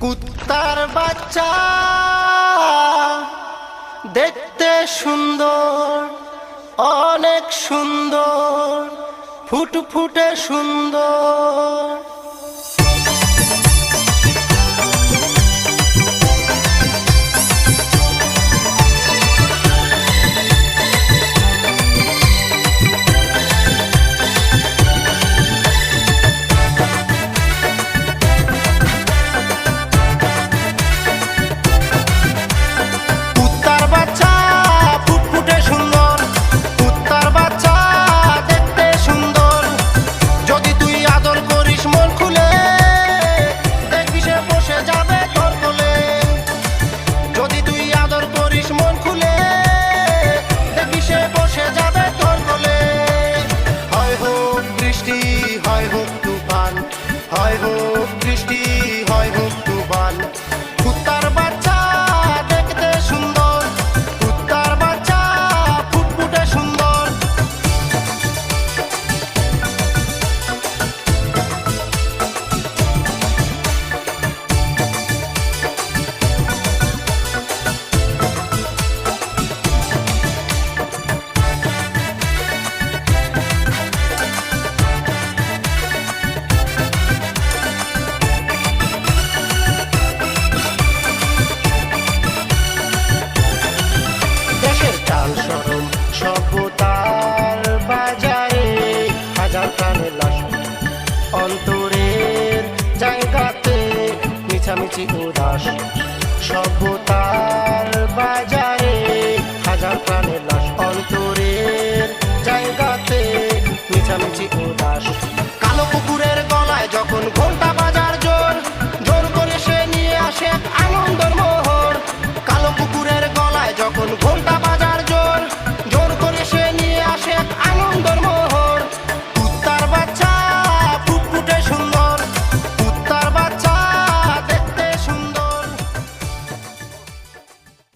কুত্তার বাচ্চা দেখতে সুন্দর অনেক সুন্দর ফুটফুটে সুন্দর। Haybo অন্তরের জায়গাতে মিছামিছি উদাস সভ্যতার